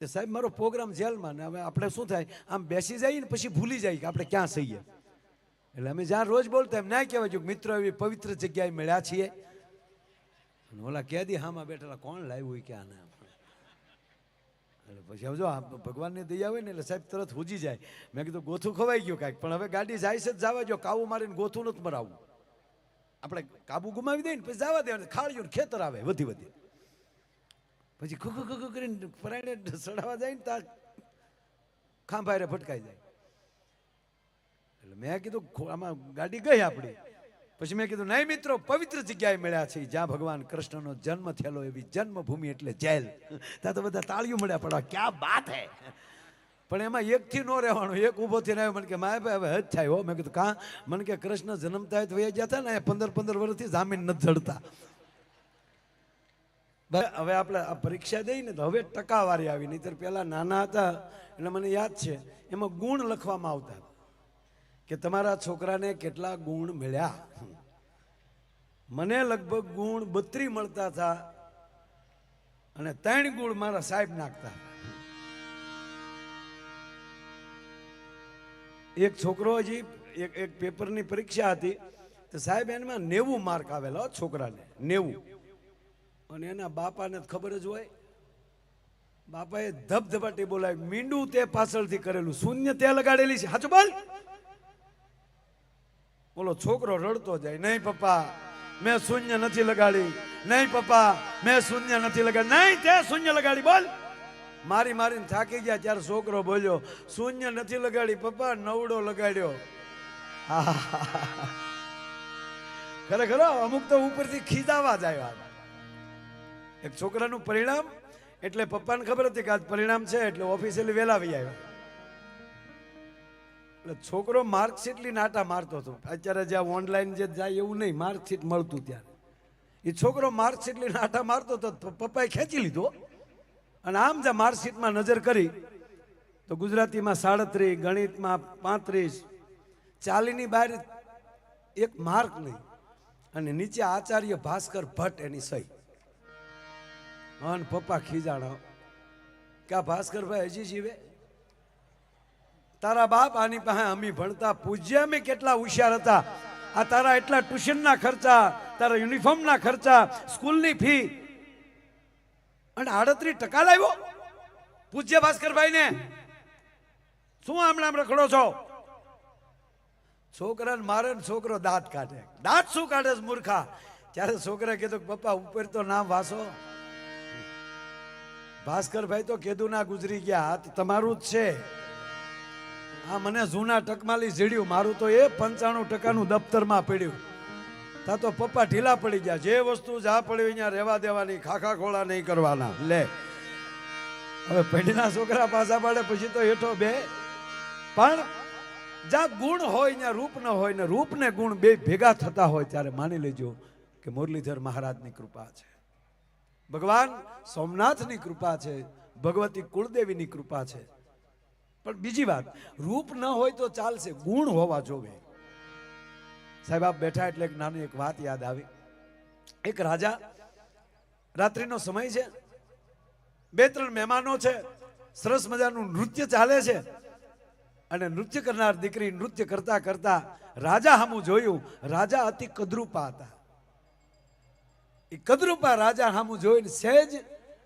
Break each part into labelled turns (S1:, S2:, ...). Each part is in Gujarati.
S1: તે સાહેબ, મારો પ્રોગ્રામ જેલમાં ને હવે આપણે શું થાય? આમ બેસી જઈએ ને પછી ભૂલી જાય કે આપણે ક્યાં સહીએ. એટલે અમે જ્યાં રોજ બોલતા એમ ના કહેવાય, જો મિત્રો એવી પવિત્ર જગ્યાએ મળ્યા છીએ. અને ઓલા કેદી હામાં બેઠેલા, કોણ લાવ્યું હોય ક્યાં ના એટલે પછી જો ભગવાનની દયા હોય ને એટલે સાહેબ તરત હુજી જાય. મેં કીધું, ગોથું ખવાઈ ગયું કાંઈક, પણ હવે ગાડી જાય છે જવા જો, કાવું મારીને ગોથું નથી મરાવવું આપણે કાબુ ગુમાવી દઈએ ને પછી જવા દેવાનું ખાડ્યું ને ખેતર આવે વધી વધી. પછી ખુખુ ખુખુ કરીને પરાણે સડાવા જાય ને ત્યાં ખાંભારે ફટકાઈ જાય. એટલે મેં કીધું આમાં ગાડી ગઈ આપણી. પછી મેં કીધું, નહીં મિત્રો, પવિત્ર જગ્યાએ મળ્યા છે જ્યાં ભગવાન કૃષ્ણનો જન્મ થયેલો, એવી જન્મભૂમિ એટલે જેલ. ત્યાં તો બધા તાળીઓ મળ્યા પડવા ક્યાં બાત હે? પણ એમાં એકથી ન રહેવાનું, એક ઊભો થઈને આવ્યો, મને કે, માય ભાઈ, હવે હજ થાય હો. મેં કીધું, કાં? મને કે, કૃષ્ણ જન્મતા હોય તો ગયા હતા ને પંદર પંદર વર્ષથી જામીન નથી જડતા. હવે આપણે આ પરીક્ષા દઈ ને તો હવે ટકાવારી આવી. નહીતર પહેલાં નાના હતા, એટલે મને યાદ છે, એમાં ગુણ લખવામાં આવતા કે તમારા છોકરાને કેટલા ગુણ મળ્યા? મને લગભગ ગુણ બત્રી મળતા હતા અને ત્રણ ગુણ મારા સાહેબ નાખતા એક છોકરો હજી, એક એક પેપરની પરીક્ષા હતી, તો સાહેબ એમાં નેવું માર્ક આવેલા છોકરાને, નેવું. અને એના બાપાને ખબર જ હોય. બાપાએ ધબધબાટી બોલાવી, મીંડું તે પાછળથી કરેલું. શૂન્ય તે લગાડેલી છે. હાચું બોલ? બોલો, છોકરો રડતો જાય. નહીં પપ્પા, મેં શૂન્ય નથી લગાડી. નહીં પપ્પા, મેં શૂન્ય નથી લગાડી. નહીં, તે શૂન્ય લગાડી. બોલ. મારી મારીને થાકી ગયા ત્યારે છોકરો બોલ્યો, શૂન્ય નથી લગાડી, પપ્પા, નવડો લગાડ્યો. ખરેખર અમુક તો ઉપરથી ખીજાવા જ આવ્યા એક છોકરાનું પરિણામ, એટલે પપ્પાને ખબર હતી કે આજ પરિણામ છે, એટલે ઓફિસિયલી વહેલા આવી આવ્યા. એટલે છોકરો માર્કશીટલી નાટા મારતો હતો. અત્યારે જ્યાં ઓનલાઈન જે જાય એવું નહીં, માર્કશીટ મળતું ત્યારે. એ છોકરો માર્કશીટલી નાટા મારતો હતો પપ્પાએ ખેંચી લીધો. અને આમ જે માર્કશીટમાં નજર કરી, તો ગુજરાતીમાં સાડત્રીસ, ગણિતમાં પાંત્રીસ, ચાલીની બહાર એક માર્ક નહીં. અને નીચે આચાર્ય ભાસ્કર ભટ્ટ એની સહી. અને પપ્પા ખીજાણા. કે આ ભાસ્કરભાઈ હજી જીવે? તારા બાપ આની પાસે અમી ભણતા પૂજ્ય અમે કેટલા હોશિયાર હતા. આ તારા એટલા ટ્યુશનના ખર્ચા, તારા યુનિફોર્મના ખર્ચા, સ્કૂલની ફી. અને આડત્રીસ ટકા લાવ્યો પૂજ્ય ભાસ્કરભાઈ ને શું હમણાં રખડો છો? છોકરાને મારે છોકરો દાંત કાઢે. દાંત શું કાઢે મૂર્ખા? ત્યારે છોકરા કીધું પપ્પા ઉપર તો નામ વાસો. ભાસ્કરભાઈ તો કીધું ના ગુજરી ગયા, આ તમારું જ છે. આ મને જૂના ટકમાલી જીડ્યું મારું તો એ પંચાણું ટકાનું દફતરમાં પડ્યું. તા તો પપ્પા ઢીલા પડી ગયા, જે વસ્તુ જા પડ્યું, અહીંયા રહેવા દેવાની, ખાખા ખોળા નહીં કરવાના. લે. હવે પેઢીના છોકરા પાછા પાડે, પછી તો હેઠો બે. પણ જ્યાં ગુણ હોય, ત્યાં રૂપ ન હોય ને રૂપ ને ગુણ બે ભેગા થતા હોય, ત્યારે માની લેજો કે મુરલીધર મહારાજની કૃપા છે. ભગવાન સોમનાથની કૃપા છે, ભગવતી કુળદેવીની કૃપા છે. પણ બીજી વાત, રૂપ ન હોય તો ચાલશે, ગુણ હોવા જોવે. સાહેબ, આપ બેઠા એટલે એક નાની એક વાત યાદ આવી. એક રાજા, રાત્રિનો સમય છે, બે ત્રણ મહેમાનો છે, સરસ મજાનું નૃત્ય ચાલે છે. અને નૃત્ય કરનાર દીકરી નૃત્ય કરતા કરતા રાજા સામું જોયું, રાજા અતિ કદરૂપા હતા. કદરૂપા રાજા સામું જોઈને સહેજ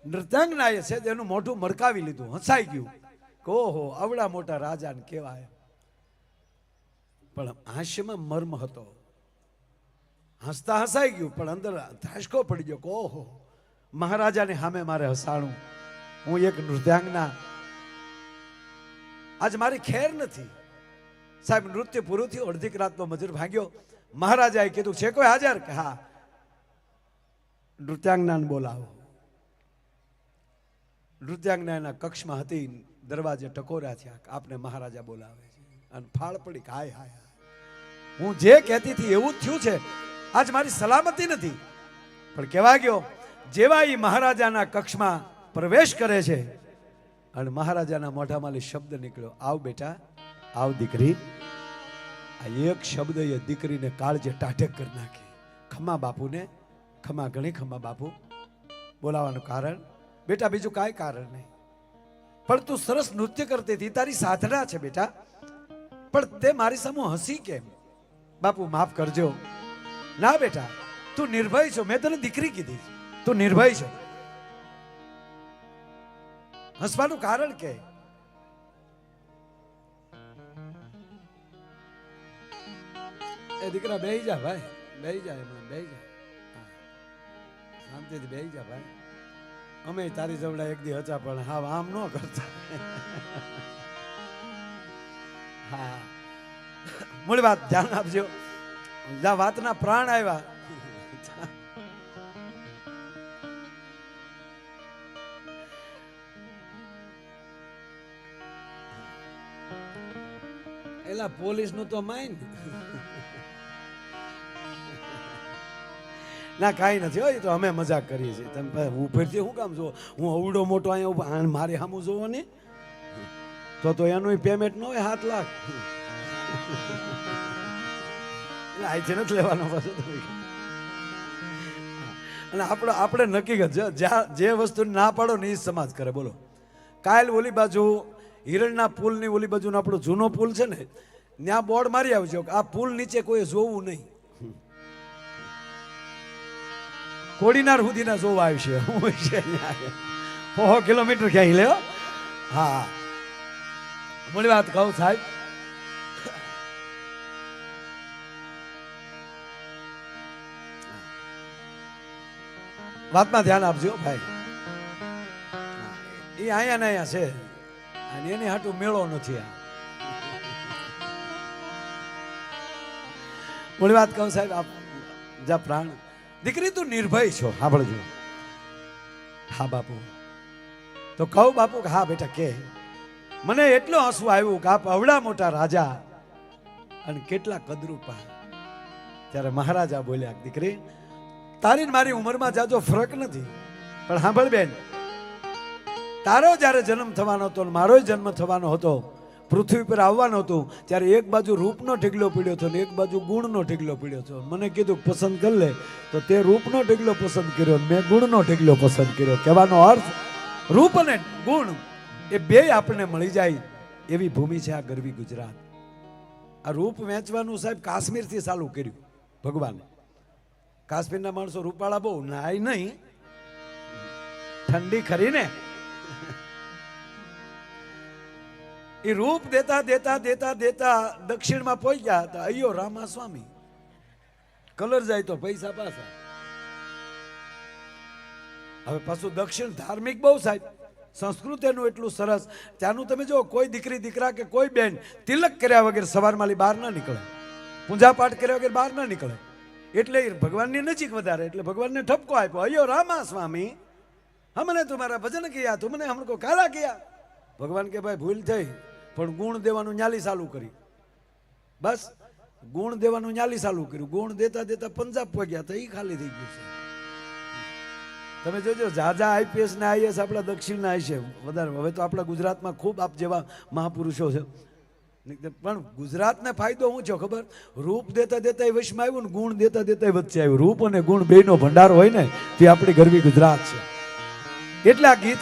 S1: નૃત્યાંગનાએ સહેજ એનું મોઢું મરકાવી લીધું, હસાઈ ગયું. કે ઓહો, આવડા મોટા રાજાને કહેવાય. પણ હાસ્યમાં મર્મ હતો. હસતા હસાઈ ગયું, પણ અંદર ધાસકો પડી ગયો ઓહો, મહારાજાની સામે મારે હસાણું. હું એક નૃત્યાંગના. આજ મારી ખેર નથી. સાહેબ, નૃત્ય પૂરું થયું, અડધી રાતનો મજૂર ભાગ્યો. મહારાજાએ કીધું, છે કોઈ હાજર? કે હા. નૃત્યાંગનાને બોલાવો. નૃત્યાંગના કક્ષમાં હતી દરવાજે ટકોર્યા થયા આપને મહારાજા બોલાવે છે. અને ફાળ પડી હાય હાય હું જે કહેતી હતી એવું જ થયું છે. આજ મારી સલામતી નથી. પણ કહેવા ગયો, જેવા એ મહારાજાના કક્ષમાં પ્રવેશ કરે છે, અને મહારાજાના મોઢામાં શબ્દ નીકળ્યો, આવ બેટા, આવ દીકરી. આ એક શબ્દ એ દીકરીને કાળજે ટાઢક કરી નાખી. ખમા બાપુને ખમા, ઘણી ખમા બાપુ. બોલાવાનું કારણ? બેટા, બીજું કાંઈ કારણ નહીં. પણ તું સરસ નૃત્ય કરતી હતી, તારી સાધના છે બેટા. પણ તે મારી સામે હસી કેમ? બાપુ, માફ કરજો. ના બેટા, તું નિર્ભય છો. મેં તને દીકરી કીધી. તું નિર્ભય છો. હસવાનું કારણ કે? એ દીકરા બે જા ભાઈ. બે જાય બે બેહી જા. હા. શાંતિથી બેસી જા ભાઈ. અમે તારી જવડા એક દી હતા પણ હા આમ ન કરતા. હા. મૂળ વાત ધ્યાન આપજો. જ્યાં વાતના પ્રાણ આવ્યા એલા પોલીસનું તો માઇન. ના, કાંઈ નથી. હોય તો અમે મજાક કરીએ છીએ. તમે હું ફેરથી શું કામ જુઓ? હું અવડો મોટો અહીંયા મારે સામું જોવો ને? તો તો એનું પેમેન્ટ ન હોય, સાત લાખ. એટલે અહીંથી નથી લેવાનો પાછો. અને આપણે આપણે નક્કી કર જ્યાં જે વસ્તુ ના પાડો ને એ સમાજ કરે, બોલો. કાલ ઓલી બાજુ, હિરણના પુલની ઓલી બાજુનો આપણો જૂનો પુલ છે ને, ત્યાં બોર્ડ મારી આવજો. કે આ પુલ નીચે કોઈ જોવું નહીં. કોડીનાર સુધીના જોવા આવશે છે. કિલોમીટર ક્યાંય લ્યો હા? મોડી વાત કહું સાહેબ. વાતમાં ધ્યાન આપજો, ભાઈ. એ અહીંયા ને અહીંયા છે. અને એની હાટું મેળો નથી આ. મોડી વાત કહું સાહેબ, આપ જા પ્રાણ. દીકરી, તું નિર્ભય છો. સાંભળજો. હા, બાપુ. તો કહું બાપુ કે, હા, બેટા, કે. મને એટલો આંસુ આવ્યું કે આપ અવડા મોટા રાજા અને કેટલા કદરૂપા. ત્યારે મહારાજા બોલ્યા દીકરી, તારી મારી ઉંમરમાં જાજો ફરક નથી. પણ સાંભળ બેન, તારો જ્યારે જન્મ થવાનો હતો મારો જન્મ થવાનો હતો પૃથ્વી પર આવવાનું હતું, ત્યારે એક બાજુ રૂપનો ઢીગલો પીડ્યો હતો ને એક બાજુ ગુણનો ઢીગલો પીડ્યો હતો. મને કીધું, પસંદ કરી લે. તો તે રૂપનો ઢીગલો પસંદ કર્યો મેં ગુણનો ઢીગલો પસંદ કર્યો. કહેવાનો અર્થ, રૂપ અને ગુણ એ બે આપણને મળી જાય એવી ભૂમિ છે આ ગરવી ગુજરાત. આ રૂપ વેચવાનું સાહેબ કાશ્મીરથી ચાલુ કર્યું, ભગવાને. કાશ્મીરના માણસો રૂપાળા બહુ નાય નહીં. ઠંડી ખરી ને. એ રૂપ દેતા દેતા દેતા દેતા દક્ષિણમાં પહોંચ્યા હતા. અયો રામા સ્વામી કલર જાય તો પૈસા પાછા. હવે પાછું દક્ષિણ ધાર્મિક બહુ સાહેબ. સંસ્કૃત એનું એટલું સરસ. ત્યાંનું તમે જો કોઈ દીકરી, દીકરા કે કોઈ બેન તિલક કર્યા વગર સવારમાં લી બહાર ના નીકળે. પૂજાપાઠ કર્યા વગર બહાર ના નીકળે. એટલે ભગવાનની નજીક વધારે, એટલે ભગવાનને ઠપકો આપ્યો. અયો રામા સ્વામી હમને તમારા ભજન કિયા તુમને હમકો કાલા કયા ભગવાન કે, ભાઈ ભૂલ થઈ. પણ ગુણ દેવાનું ન્યાલી ચાલુ કરી. બસ, ગુણ દેવાનું ન્યાલી ચાલુ કર્યું. ગુણ દેતા દેતા પંજાબ પગ્યા તો એ ખાલી થઈ ગયું છે. તમે જોજો જાજા આઈપીએસ ને આઈએસ આપણા દક્ષિણના છે વધારે, હવે તો આપણા ગુજરાતમાં ખૂબ આપ જેવા મહાપુરુષો છે. પણ ગુજરાતને ફાયદો શું છે ખબર? રૂપ દેતા દેતા વશમાં આવ્યું ને ગુણ દેતા દેતા વચ્ચે આવ્યું. રૂપ અને ગુણ બેનો ભંડાર હોય ને, તે આપણી ગરવી ગુજરાત છે. એટલે આ ગીત